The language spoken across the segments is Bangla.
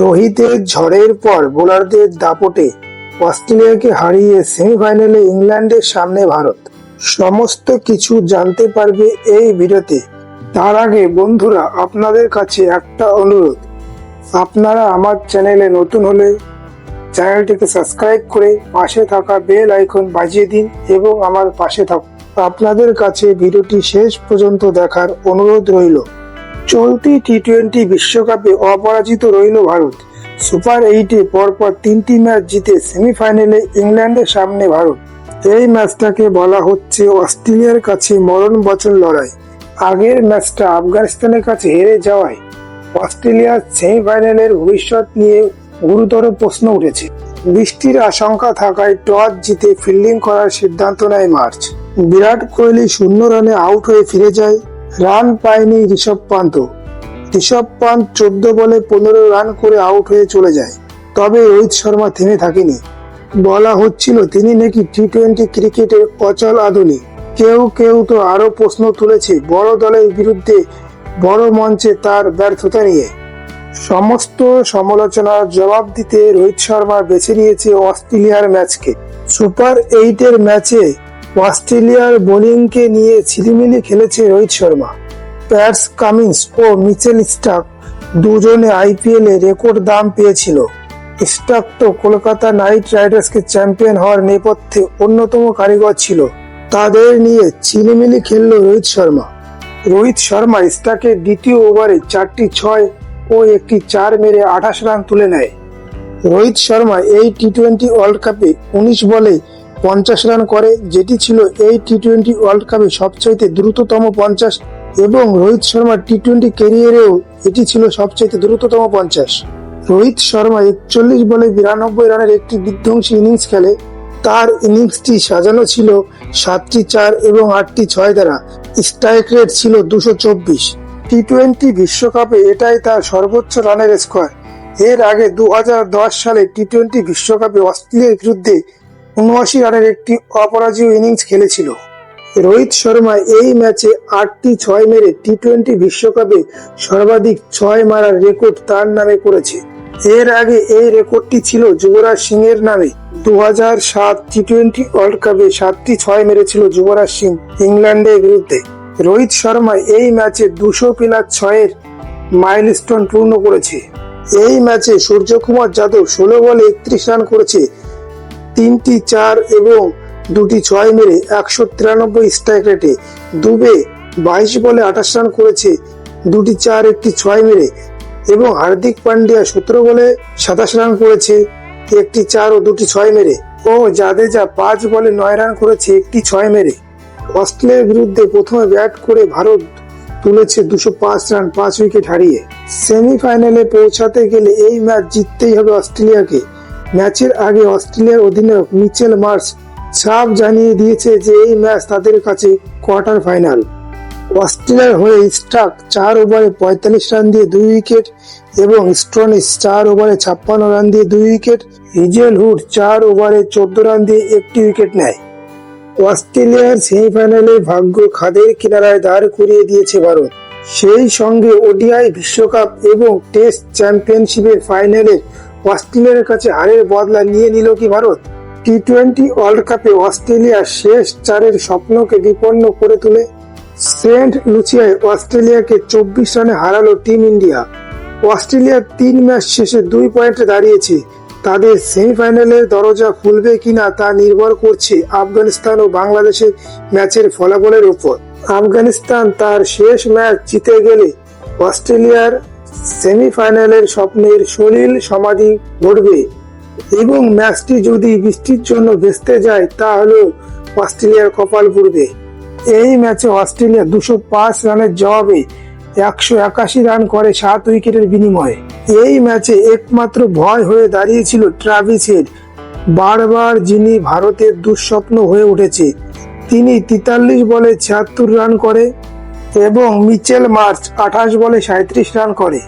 রোহিতের ঝড়ের পর বোলারদের দাপটে অস্ট্রেলিয়াকে হারিয়ে সেমিফাইনালে ইংল্যান্ডের সামনে ভারত। সমস্ত কিছু জানতে পারবে এই ভিডিওতে। তার আগে বন্ধুরা, আপনাদের কাছে একটা অনুরোধ। আপনারা আমার চ্যানেলে নতুন হলে চ্যানেলটিকে সাবস্ক্রাইব করে পাশে থাকা বেল আইকন বাজিয়ে দিন এবং আমার পাশে থাকুন। আপনাদের কাছে ভিডিওটি শেষ পর্যন্ত দেখার অনুরোধ রইল। চলতি টি টোয়েন্টি বিশ্বকাপে অপরাজিত রইল ভারত। সুপার এইটে পরপর তিনটি ম্যাচ জিতে সেমিফাইনালে ইংল্যান্ডের সামনে ভারত। এই ম্যাচটাকে বলা হচ্ছে অস্ট্রেলিয়ার কাছে মরণ বচন লড়াই। আগের ম্যাচটা আফগানিস্তানের কাছে হেরে যাওয়ায় অস্ট্রেলিয়ার সেমিফাইনালের ভবিষ্যৎ নিয়ে গুরুতর প্রশ্ন উঠেছে। বৃষ্টির আশঙ্কা থাকায় টস জিতে ফিল্ডিং করার সিদ্ধান্ত নেয় মার্চ। বিরাট কোহলি শূন্য রানে আউট হয়ে ফিরে যায় রান পায়নি ঋষভ পান্ত। ঋষভ পান্ত চোদ্দ বলে পনেরো রান করে আউট হয়ে চলে যায়। তবে রোহিত শর্মা থেমে থাকেনি। বলা হচ্ছিল তিনি নাকি টি টোয়েন্টি ক্রিকেটের অচল আধুনিক। কেউ কেউ তো আরও প্রশ্ন তুলেছে বড় দলের বিরুদ্ধে বড় মঞ্চে তার ব্যর্থতা নিয়ে। সমস্ত সমালোচনার জবাব দিতে রোহিত শর্মা বেছে নিয়েছে অস্ট্রেলিয়ার ম্যাচকে। সুপার এইটের ম্যাচে অস্ট্রেলিয়ার বোলিংকে নিয়ে ছিলিমিলি খেলেছে রোহিত শর্মা। প্যাটস কামিন্স ও মিচেল স্টাক দুজনে আইপিএল রেকর্ড দাম পেয়েছিল। স্টাক তো কলকাতা নাইট রাইডার্সকে চ্যাম্পিয়ন হওয়ার নেপথ্যে অন্যতম কারিগর ছিল। তাদের নিয়ে ছিলিমিলি খেলল রোহিত শর্মা। রোহিত শর্মা স্টাকের দ্বিতীয় ওভারে চারটি ছয় ও একটি চার মেরে আঠাশ রান তুলে নেয়। রোহিত শর্মা এই টি টোয়েন্টি ওয়ার্ল্ড কাপে উনিশ বলে পঞ্চাশ রান করে, যেটি ছিল এই টি টোয়েন্টি ওয়ার্ল্ড কাপে সবচাইতে দ্রুততম পঞ্চাশ, এবং রোহিত শর্মার টি টোয়েন্টি ক্যারিয়ারেও এটি ছিল সবচাইতে দ্রুততম পঞ্চাশ। রোহিত শর্মা একচল্লিশ বলে বিরানব্বই রানের একটি বিধ্বংসী ইনিংস খেলে, তার ইনিংসটি সাজানো ছিল সাতটি চার এবং আটটি ছয় দ্বারা। স্ট্রাইক রেট ছিল দুশো চব্বিশ। টি টোয়েন্টি বিশ্বকাপে এটাই তার সর্বোচ্চ রানের স্কোয়ার এর আগে দু হাজার দশ সালে টি টোয়েন্টি বিশ্বকাপে অস্ট্রেলিয়ার বিরুদ্ধে উনআশি রানের একটি অপরাজেয় ইনিংস খেলেছিল। রোহিত শর্মা এই ম্যাচে আটটি ছয় মেরে টি টোয়েন্টি বিশ্বকাপে সর্বাধিক ছয় মারার রেকর্ড তার নামে করেছে। এর আগে এই রেকর্ডটি ছিল যুবরাজ সিং এর নামে। দু হাজার সাত টি টোয়েন্টি ওয়ার্ল্ড কাপে সাতটি ছয় মেরেছিল যুবরাজ সিং ইংল্যান্ডের বিরুদ্ধে। রোহিত শর্মা এই ম্যাচে দুশো প্লাস ছয়ের মাইলস্টোন পূর্ণ করেছে। এই ম্যাচে সূর্যকুমার যাদব ষোলো বলে একত্রিশ রান করেছে। তিনটি চার এবং দুটি ছয় মেরে একশো তিরানব্বই স্ট্রাইক রেটে দুবে বাইশ বলে আঠাশ রান করেছে। দুটি চার, একটি ছয় মেরে এবং হার্দিক পান্ডিয়া সতেরো বলে সাতাশ রান করেছে। একটি চার ও দুটি ছয় মেরে ও জাদেজা পাঁচ বলে নয় রান করেছে, একটি ছয় মেরে। অস্ট্রেলিয়ার বিরুদ্ধে প্রথমে ব্যাট করে ভারত তুলেছে দুশো পাঁচ রান পাঁচ উইকেট হারিয়ে। সেমিফাইনালে পৌঁছাতে গেলে এই ম্যাচ জিততেই হবে অস্ট্রেলিয়াকে। ম্যাচের আগে অস্ট্রেলিয়ার অধিনায়ক মিচেল মার্স সাফ জানিয়ে দিয়েছে যে এই ম্যাচ তাদের কাছে কোয়ার্টার ফাইনাল। অস্ট্রেলিয়ার হয়ে স্টাক চার ওভারে পঁয়তাল্লিশ রান দিয়ে দুই উইকেট এবং স্টোনিস চার ওভারে ছাপ্পান্ন রান দিয়ে দুই উইকেট। হিজেল হুড চার ওভারে চোদ্দ রান দিয়ে একটি উইকেট নেয়। অস্ট্রেলিয়ার সেমিফাইনালে ভাগ্য খাদের কিনারায় দাঁড় করিয়ে দিয়েছে ভারত। সেই সঙ্গে ওডিআই বিশ্বকাপ এবং টেস্ট চ্যাম্পিয়নশিপের ফাইনালে অস্ট্রেলিয়ার কাছে হারের বদলা নিয়ে নিল কি ভারত? টি টোয়েন্টি ওয়ার্ল্ড কাপে অস্ট্রেলিয়ার শেষ চারের স্বপ্নকে বিপন্ন করে তুলে সেন্ট লুচিয়ায় অস্ট্রেলিয়াকে চব্বিশ রানে হারালো টিম ইন্ডিয়া। অস্ট্রেলিয়ার তিন ম্যাচ শেষে দুই পয়েন্টে দাঁড়িয়েছে। তাদের সেমিফাইনালের দরজা খুলবে কিনা তা নির্ভর করছে আফগানিস্তান ও বাংলাদেশের ম্যাচের ফলাফলের উপর। আফগানিস্তান তার শেষ ম্যাচ জিতে গেলে অস্ট্রেলিয়ার সেমিফাইনালের স্বপ্নের সলিল সমাধি ঘটবে এবং ম্যাচটি যদি বৃষ্টির জন্য ভেস্তে যায় তাহলে অস্ট্রেলিয়ার কপাল পুড়বে। এই ম্যাচে অস্ট্রেলিয়া দুশো পাঁচ রানের জবাবে একশো একাশি রান করে সাত উইকেটের বিনিময়ে। এই ম্যাচে একমাত্র ভয় হয়ে দাঁড়িয়েছিল ট্রাভিস হেড, বারবার যিনি ভারতের দুঃস্বপ্ন হয়ে উঠেছে। তিনি তেতাল্লিশ বলে ছিয়াত্তর রান করে এবং মিচেল মার্চ আঠাশ বলে সাঁত্রিশ রান করে।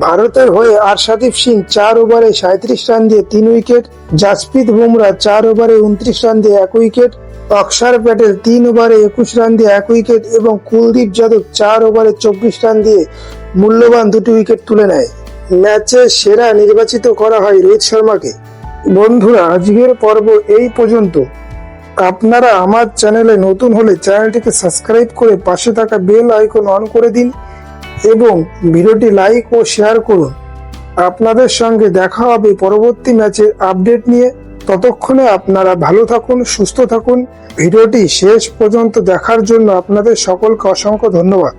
ভারতের হয়ে আরশাদীপ সিং চার ওভারে সাঁত্রিশ রান দিয়ে তিন উইকেট, জাসপ্রীত বুমরা চার ওভারে উনত্রিশ রান দিয়ে এক উইকেট, অক্ষর প্যাটেল তিন ওভারে একুশ রান দিয়ে এক উইকেট এবং কুলদীপ যাদব চার ওভারে চব্বিশ রান দিয়ে মূল্যবান দুটি উইকেট তুলে নেয়। ম্যাচে সেরা নির্বাচিত করা হয় রোহিত শর্মাকে। বন্ধুরা, আজকের পর্ব এই পর্যন্ত। আপনারা আমার চ্যানেলে নতুন হলে চ্যানেলটিকে সাবস্ক্রাইব করে পাশে থাকা বেল আইকন অন করে দিন এবং ভিডিওটি লাইক ও শেয়ার করুন। আপনাদের সঙ্গে দেখা হবে পরবর্তী ম্যাচের আপডেট নিয়ে। ততক্ষণে আপনারা ভালো থাকুন, সুস্থ থাকুন। ভিডিওটি শেষ পর্যন্ত দেখার জন্য আপনাদের সকলকে অসংখ্য ধন্যবাদ।